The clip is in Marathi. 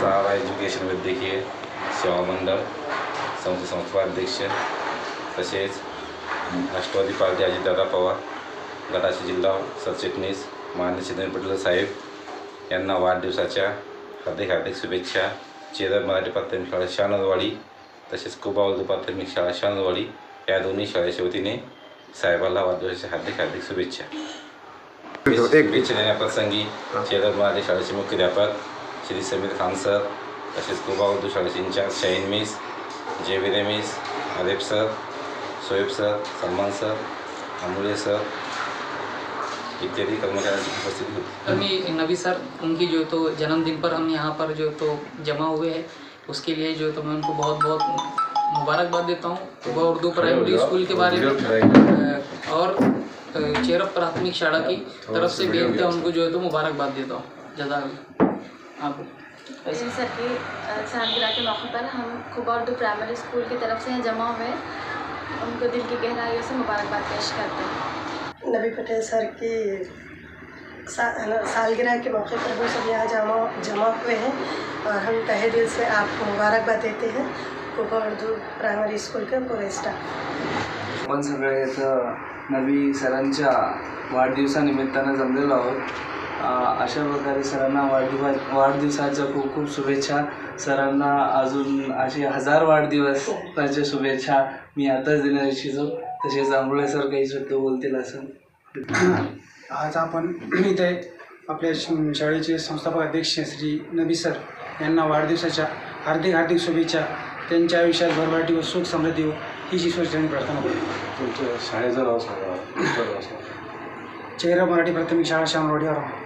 सारा एज्युकेशन वैद्यकीय सेवा मंडळ संस्था अध्यक्ष तसेच राष्ट्रवादी पार्टी अजितदादा पवार। गटाचे जिल्हा सरचिटणीस मान्य सिद्धन पटेल साहेब यांना वाढदिवसाच्या हार्दिक हार्दिक शुभेच्छा. चेदर मराठी प्राथमिक शाळा शानदवाडी तसेच कुबा उर्दू प्राथमिक शाळा शानदवाडी या दोन्ही शाळेच्या वतीने साहेबाला वाढदिवसाच्या हार्दिक हार्दिक शुभेच्छा. शुभेच्छा देण्याप्रसंगी चेदर मराठी शाळेचे मुख्याध्यापक श्री समीर खान सर तसेच कुबा उर्दू शाळेचे in charge Shaheen miss जेविरे miss Adeeb sir Shoaib sir Salman sir Amulya sir इत्यादी कर्मचाऱ्यांची उपस्थिती अभी नबी सर उनकी जो तो जन्मदिन पर हम यहाँ पर जो तो जमा हुए हैं उसके लिए जो तो मैं उनको बहुत बहुत मुबारकबाद देता हूँ। वह उर्दू प्राइमरी स्कूल के बारे में और चेरप प्राथमिक शाला की तरफ़ से बेनते उनको जो है तो मुबारकबाद देता हूँ। जजाक आप? जी सर की सालगिरह के मौके पर हम खुबा उर्दू प्राइमरी स्कूल की तरफ़ से यहाँ जमा हुए उनको दिल की गहराइयों से मुबारकबाद पेश करते हैं। नबी पटेल सर की सा, सालगिरह के मौके पर वो सब यहाँ जमा जमा हुए हैं और हम तहे दिल से आपको मुबारकबाद देते हैं कोपा उर्दू प्राइमरी स्कूल के पूरे स्टाफ आपण सगळे इथं नवी सरांच्या वाढदिवसानिमित्तानं जमलेलो आहोत. अशा प्रकारे सरांना वाढदिवा वाढदिवसाच्या खूप खूप शुभेच्छा. सरांना अजून असे हजार वाढदिवसाच्या शुभेच्छा मी आताच देणार इच्छितो. तसेच आंबोळे सर काही शब्द बोलतील असं? आज आपण इथे आपल्या शाळेचे संस्थापक अध्यक्ष श्री नबी सर यांना वाढदिवसाच्या हार्दिक हार्दिक शुभेच्छा त्यांच्या आयुष्यात भरभराटी व सुख समृद्धी हो हीच ईश्वरचरणी प्रार्थना करतो तुमच्या शाळेचं नाव सांगा. चेहरा मराठी प्राथमिक शाळा औरंगाबाद